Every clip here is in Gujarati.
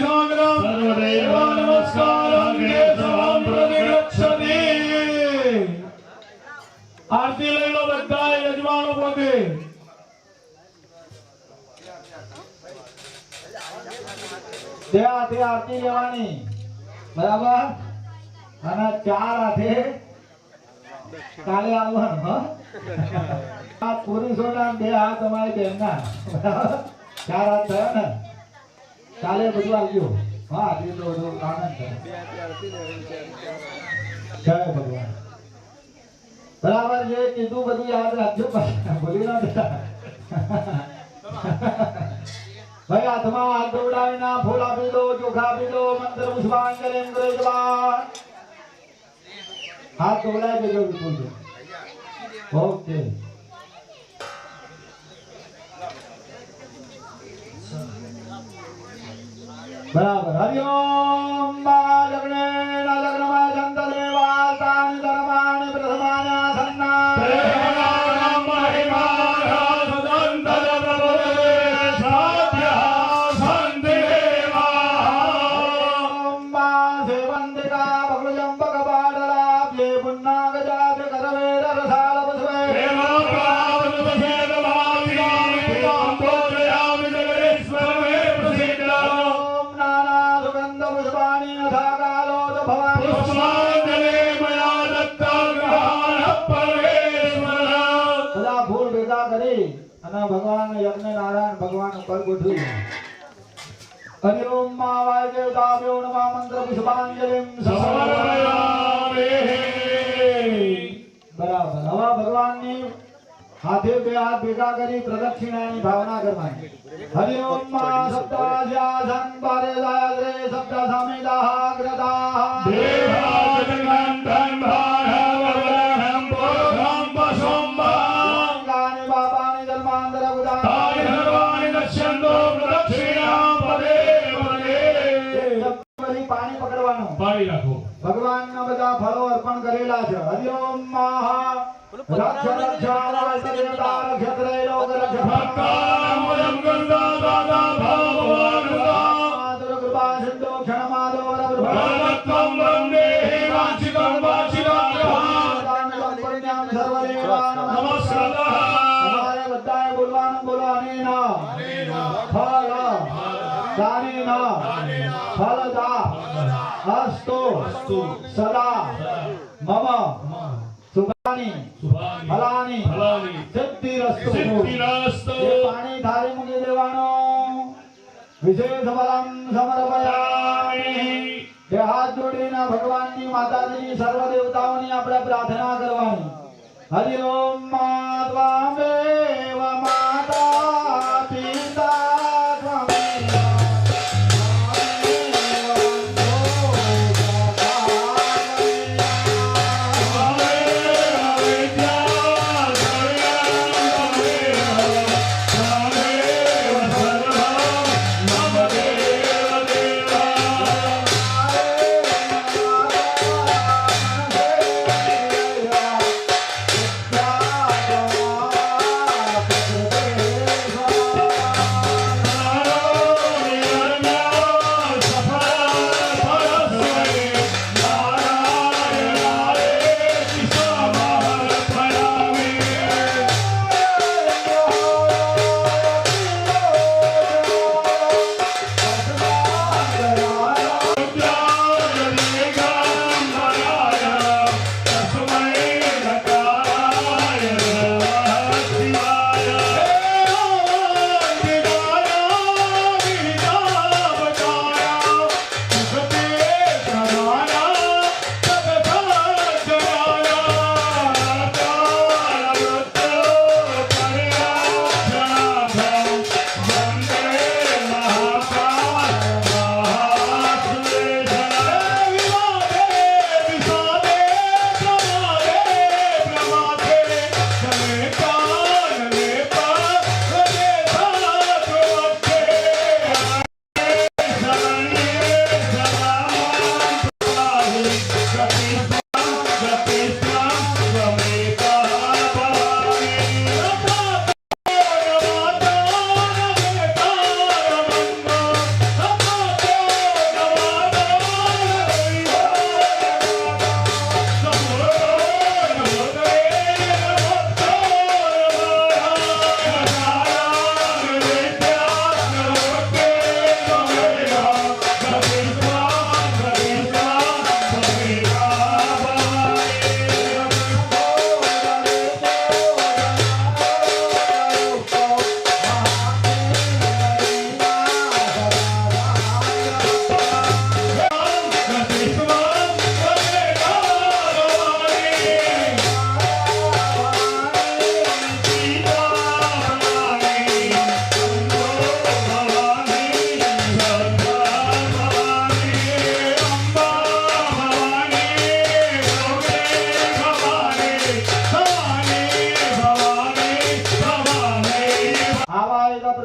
સાગરમ સર્વદેવ નમસ્કારં આરતી લઈ લો બધા યજમાનો પોતે હાથે આરતી લેવાની બરાબર અને ચાર હાથે કાલે આવવાનું હા આ પુરુષોના બે હાથ અમારી બેનના બરાબર ચાર હાથ થયા ને કાલે બધું આવજો. હા એટલો બધો આનંદ થયો ભગવાન. બરાબર જે કીધું બધું યાદ રાખજો. ભૂલી ના જતા ભાઈ, હાથમાં હાથ દોડાવી ના ફૂલ આપી દો, ચોખા આપી દો, મંત્ર પુષ્પાંજલિ અંગ્રેજમાં હાથ દોડાઈ દેજો ઓકે. બરાબર. હરિઓમ भगवान पर बुद्धि हरि ओम महावाय देवताभ्यो नमः मंत्र पुष्पांजलिं समर्पयामि बराबर हवा भगवान ने हाथे पे हाथ बेटा करी प्रदक्षिणा की भावना करवाई हरि ओम मा सप्ताध्यासन पारे दायरे सप्ता समेदाह ग्रदाह देवा जगन्नाथ भार પકડવાનું. પાડી રાખો. ભગવાનના બધા ફળો અર્પણ કરેલા છે. હરિ ઓમ મહા રક્ષ રક્ષ રક્ષ રક્ષ રક્ષ એ પાણી મૂકી દેવાનો વિશેષ ફલમ સમર્પયામિ કે હાથ જોડીને ભગવાનની માતાજી સર્વ દેવતાઓની આપણે પ્રાર્થના કરવાની હરિ ઓમ ત્વામેવ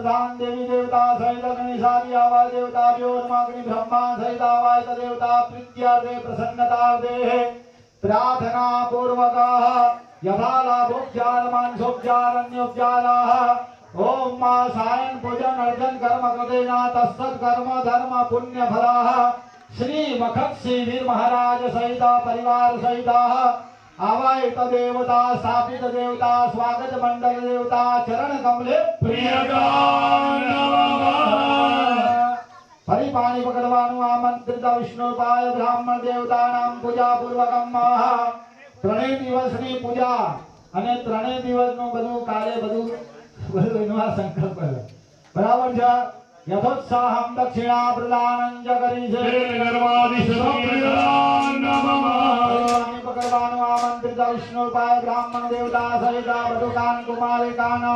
प्रधान देवी देवता सहित गणेशादि आवाज़ देवता व्योनमाग्नि ब्रह्मा सहित आवाज़ देवता, प्रीत्या दे प्रसन्नता दे। प्रार्थना पूर्वकाः यथालाभोपचारमांसोपचारण्योपचाराः ओम मा सायन पूजन अर्जन कर्म कृतेना कर्म धर्म पुण्यफलाः श्रीमखत्सिंहवीर महाराज सहिता, परिवार सहिताः। आवाहित देवता स्थापित देवता स्वागत मंडल देवता चरण कमले પ્રિયતા નમઃ ફરી પાણી પકડવાનું આમંત્રિત વિષ્ણુપાય બ્રાહ્મણ દેવતાનામ પૂજા પૂર્વકમ ત્રણેય દિવસની પૂજા અને ત્રણેય દિવસનું બધું કાર્ય બધું બધું એનો આ સંકલ્પ કર્યો બરાબર છે યથોત્સાહમ દક્ષિણા પ્રદાનં જ કરી છે ગર્વાદિશ્વપ્રિયતા નમઃ પાણી પકડવાનું આમંત્રિત વિષ્ણુપાય બ્રાહ્મણ દેવતા સહિત બધુકાન કુમારિકાનઃ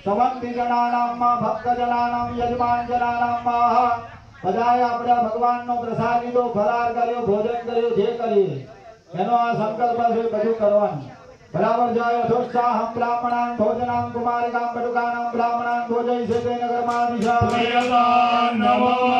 સંબંધી જનાનામ ભક્ત જનાનામ યજમાન જનાનામ બધાએ આપણે ભગવાનનો પ્રસાદ લીધો ફરાર કર્યો ભોજન કર્યું જે કરીએ એનો આ સંકલ્પ છે બધું કરવાનું બરાબર જાય યથોત્સાહમ બ્રાહ્મણાન ભોજનામ કુમારિકામ બટુકાનામ બ્રાહ્મણાન ભોજય છે તે નગરમાં દિશા પ્રિયતા નમઃ